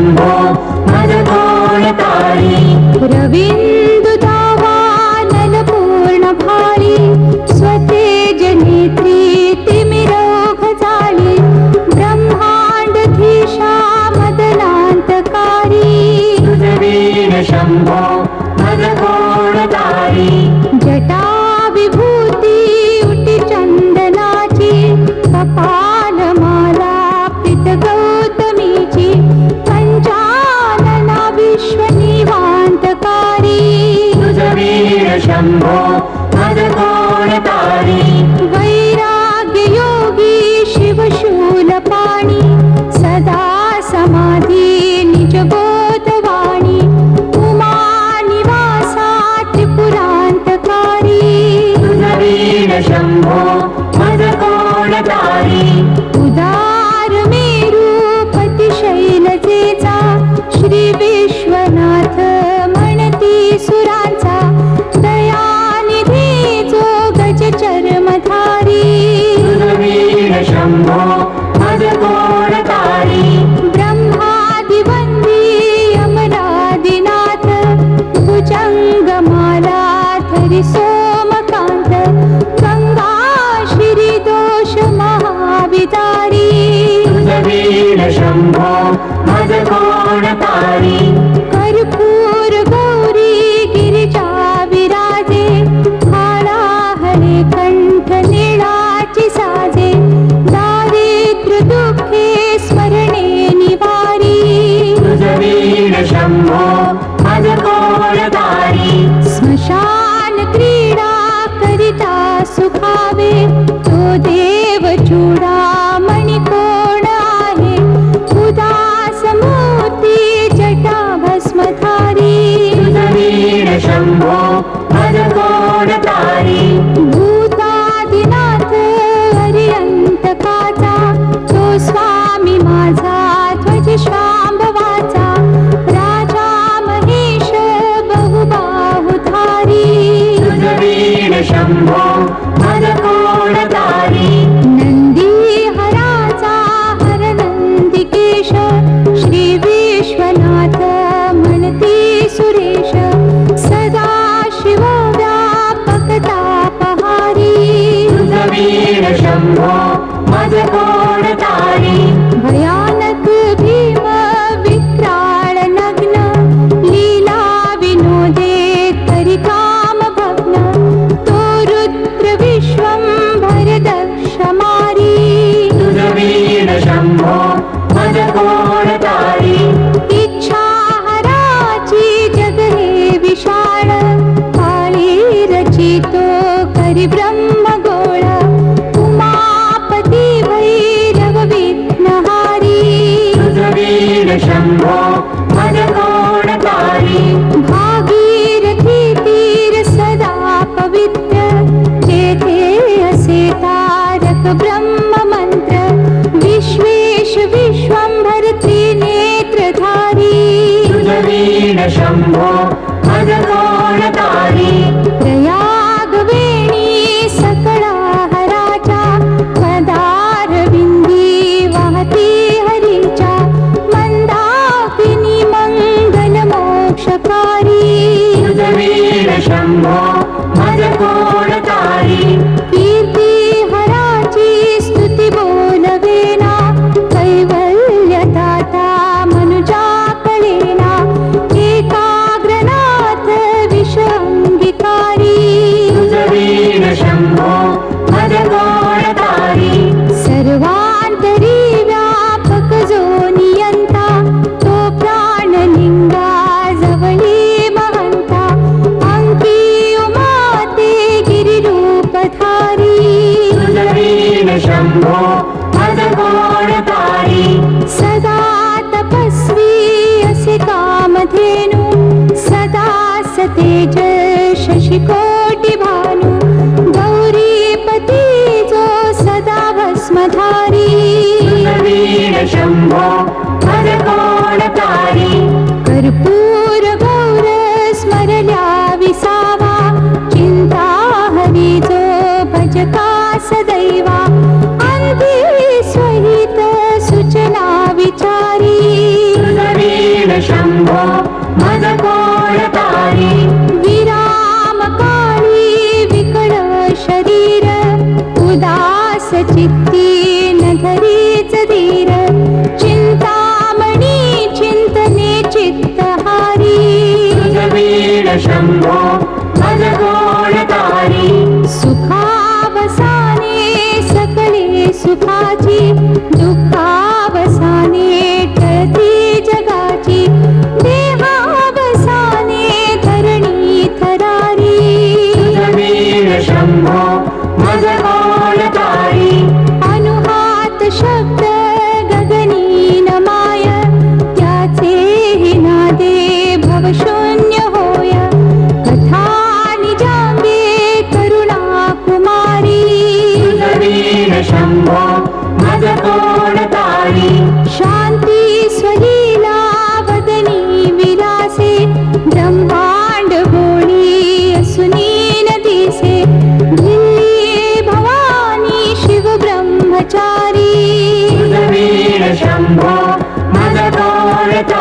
शंभो मज तारी? रविंदु धावा नलपूर्ण भारी. स्वतेज नेत्री तिमिरोघ झाली ब्रह्मांड धीशा मदनांतकारी. शंभो शम्भो मदगोणकारी वैराग्ययोगी शिवशूलपाणि सदा समाधि निजबोधवाणी उमानिवासा त्रिपुरान्तकारी। नवीन शम्भो শম্ভো। 山坡 शंभो मज गोणकारी अनुहात भवशून्य होय। कथा निजांबे करुणा कुमारी शंभो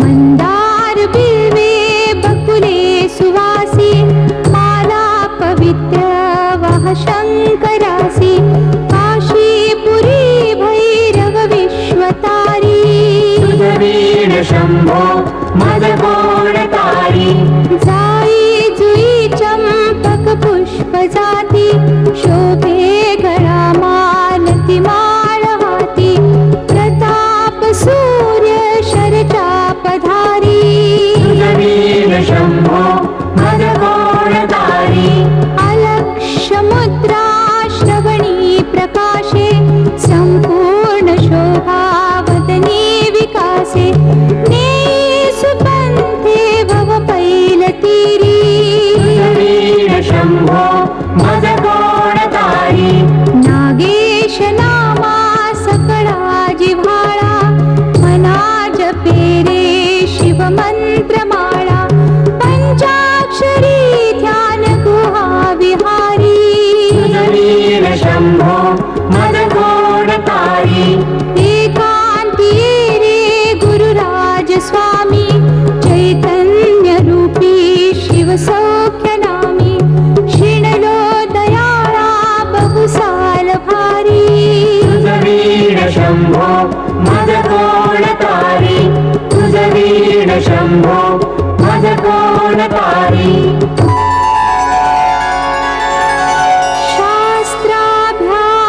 मंदार बिल्वे बकुले सुवासी माला पवित्र वः शङ्करासी काशीपुरी भैरव विश्वतारी। शम्भो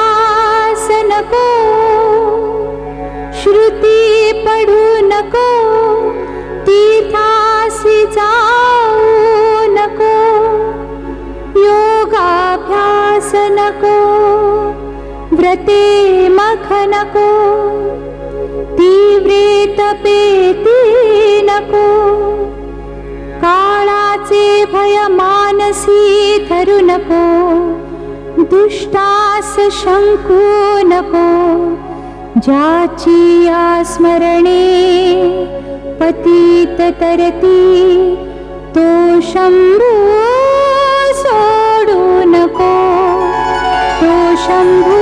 शास्त्राभ्यासनको श्रुति पढु नको तीथासि नको व्रते मखनको तीव्रेतपेते नको काळाचे भयमानसी धरू नको दुष्टास शङ्को नको जाचिया स्मरणे पतित तरती तो शम्भो सोडो नको तो पतितरतिडो